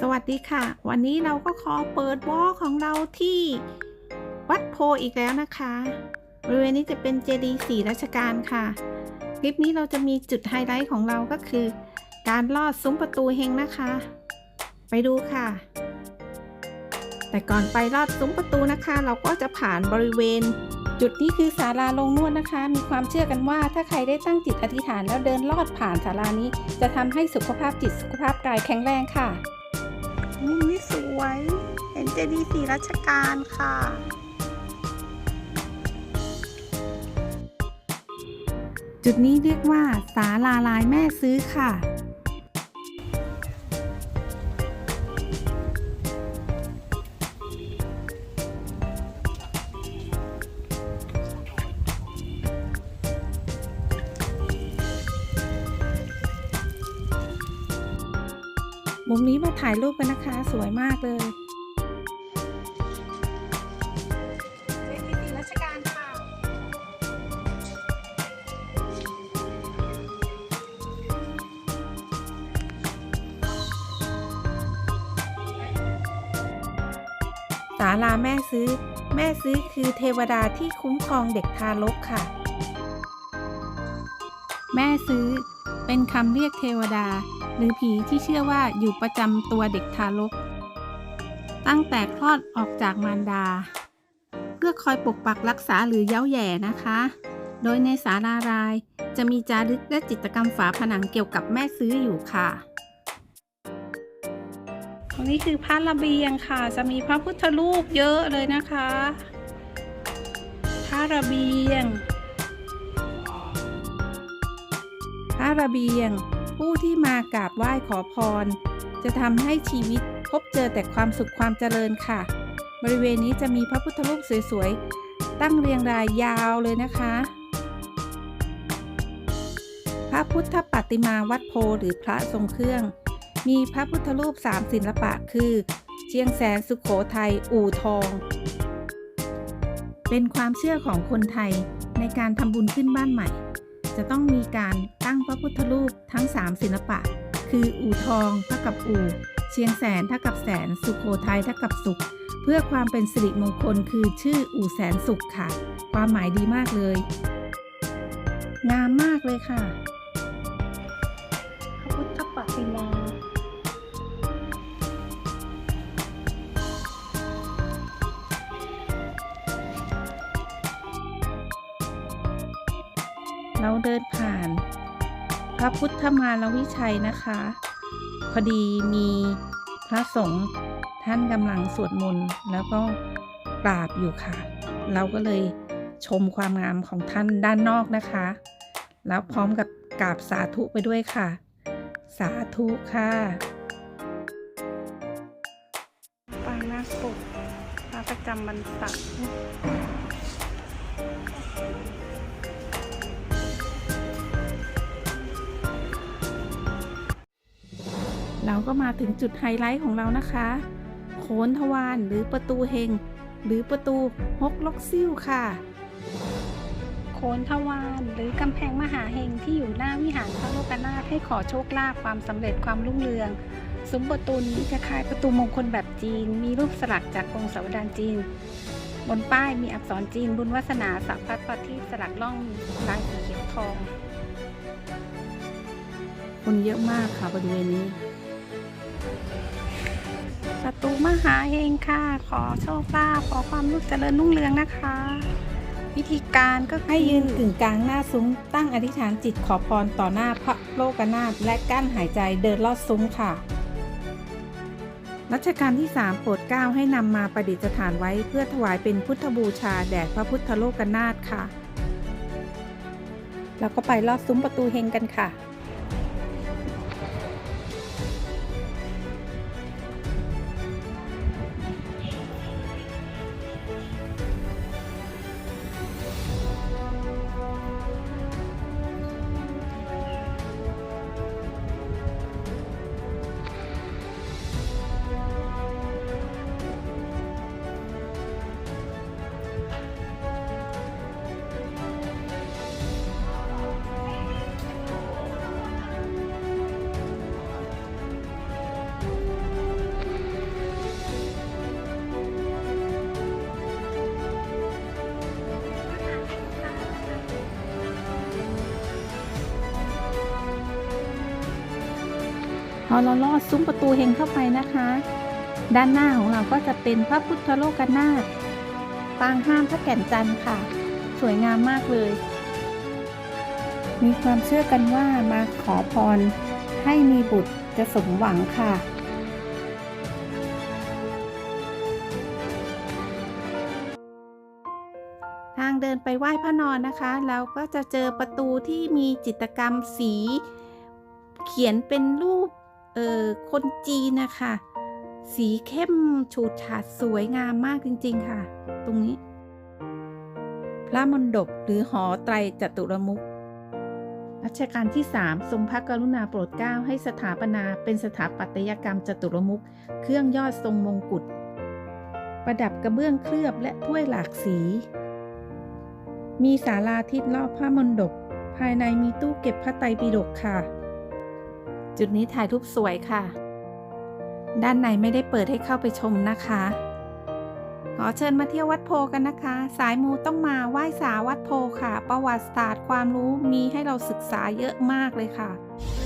สวัสดีค่ะ วันนี้เราก็ขอเปิดวอลของเราที่วัดโพอีกแล้วนะคะบริเวณนี้จะเป็นเจดีย์สีรัชกาลค่ะ คลิปนี้เราจะมีจุดไฮไลท์ของเราก็คือ การลอดซุ้มประตูเฮงนะคะ ไปดูค่ะ แต่ก่อนไปลอดซุ้มประตูนะคะ เราก็จะผ่านบริเวณ จุดนี้คือศาลาลงนวดนะคะ มีความเชื่อกันว่าถ้าใครได้ตั้งจิตอธิษฐานแล้วเดินลอดผ่านศาลานี้ จะทำให้สุขภาพจิตสุขภาพกายแข็งแรงค่ะ มุมนี้สวย เห็นเจดีย์สีรัชกาลค่ะจุดนี้เรียกว่า ศาลาลายแม่ซื้อค่ะ มนี้มาถ่ายรูปกันนะคะ สวยมากเลยเจดีย์ศรีรัชกาลค่ะ ศาลาแม่ซื้อ แม่ซื้อคือเทวดาที่คุ้มครองเด็กทารกค่ะ แม่ซื้อ เป็นคำเรียกเทวดา หรือผีที่เชื่อว่าอยู่ประจำตัวเด็กทารก ตั้งแต่คลอดออกจากมารดา เพื่อคอยปกปักรักษาหรือเย้าแย่นะคะ โดยในสารารายจะมีจารึกและจิตกรรมฝาผนังเกี่ยวกับแม่ซื้ออยู่ค่ะตรงนี้คือพระระเบียงค่ะ จะมีพระพุทธรูปเยอะเลยนะคะ พระระเบียง พระระเบียง ผู้ที่มากราบไหว้ขอพร จะทำให้ชีวิตพบเจอแต่ความสุขความเจริญค่ะ บริเวณนี้จะมีพระพุทธรูปสวยๆ ตั้งเรียงรายยาวเลยนะคะ พระพุทธปฏิมาวัดโพหรือพระทรงเครื่อง มีพระพุทธรูปสามศิลปะคือ เชียงแสนสุขโขทัยอู่ทอง เป็นความเชื่อของคนไทยในการทำบุญขึ้นบ้านใหม่ จะต้องมีการตั้งพระพุทธรูปทั้ง 3 ศิลปะ คืออู่ทองเท่ากับอู่ เชียงแสนเท่ากับแสน สุขโขทัยเท่ากับสุข เพื่อความเป็นสิริมงคลคือชื่ออู่แสนสุขค่ะ ความหมายดีมากเลย งามมากเลยค่ะพระ เราเดินผ่าน พระพุทธมารวิชัยนะคะ พอดีมีพระสงฆ์ท่านกำลังสวดมนต์แล้วก็กราบอยู่ค่ะ เราก็เลยชมความงามของท่านด้านนอกนะคะ แล้วพร้อมกับกราบสาธุไปด้วยค่ะ สาธุค่ะปางนาคปกพระประจำบรรษัท เราก็มาถึงจุดไฮไลท์ของเรานะคะ โขนทวารหรือประตูเฮง หรือประตูฮกลกซิ่วค่ะ โขนทวารหรือกำแพงมหาเฮงที่อยู่หน้าวิหารพระโลกนาถให้ขอโชคลาภความสำเร็จความรุ่งเรืองซุ้มประตูนี้จะคล้ายประตูมงคลแบบจีน มีรูปสลักจากองค์สาวดานจีน บนป้ายมีอักษรจีนบุญวาสนาสัพพัดประทีปสลักล่องลายสีเขียวทอง คนเยอะมากค่ะบริเวณนี้ ประตูมหาเฮงค่ะ ขอโชคลาภขอความรุ่งเจริญรุ่งเรืองนะคะ วิธีการก็ให้ยืนกึ่งกลางหน้าซุ้ม ตั้งอธิษฐานจิตขอพรต่อหน้าพระโลกนาถและกั้นหายใจเดินลอดซุ้มค่ะรัชกาลที่ 3 โปรดเกล้าให้นำมาประดิษฐานไว้เพื่อถวายเป็นพุทธบูชาแด่พระพุทธโลกนาถค่ะ แล้วก็ไปลอดซุ้มประตูเฮงกันค่ะ พอเราลอดซุ้มประตูเฮงเข้าไปนะคะ ด้านหน้าของเราก็จะเป็นพระพุทธโลกนาถปางห้ามพระแก่นจันทร์ค่ะ สวยงามมากเลย มีความเชื่อกันว่ามาขอพรให้มีบุตรจะสมหวังค่ะทางเดินไปไหว้พระนอนนะคะ เราก็จะเจอประตูที่มีจิตรกรรมสี เขียนเป็นรูป เออคนจีนนะคะ สีเข้มฉูดฉาดสวยงามมากจริง ๆ ค่ะ ตรงนี้ พระมณฑปหรือหอไตรจตุรมุขรัชกาลที่ 3 ทรงพระกรุณาโปรดเกล้าให้สถาปนาเป็นสถาปัตยกรรมจตุรมุขเครื่องยอดทรงมงกุฎประดับกระเบื้องเคลือบและถ้วยหลากสี มีศาลาทิศรอบพระมณฑปภายในมีตู้เก็บพระไตรปิฎกค่ะ จุดนี้ถ่ายรูปสวยค่ะ ด้านในไม่ได้เปิดให้เข้าไปชมนะคะ ขอเชิญมาเที่ยววัดโพกันนะคะ สายมูต้องมาไหว้สาวัดโพค่ะ ประวัติศาสตร์ความรู้มีให้เราศึกษาเยอะมากเลยค่ะค่ะ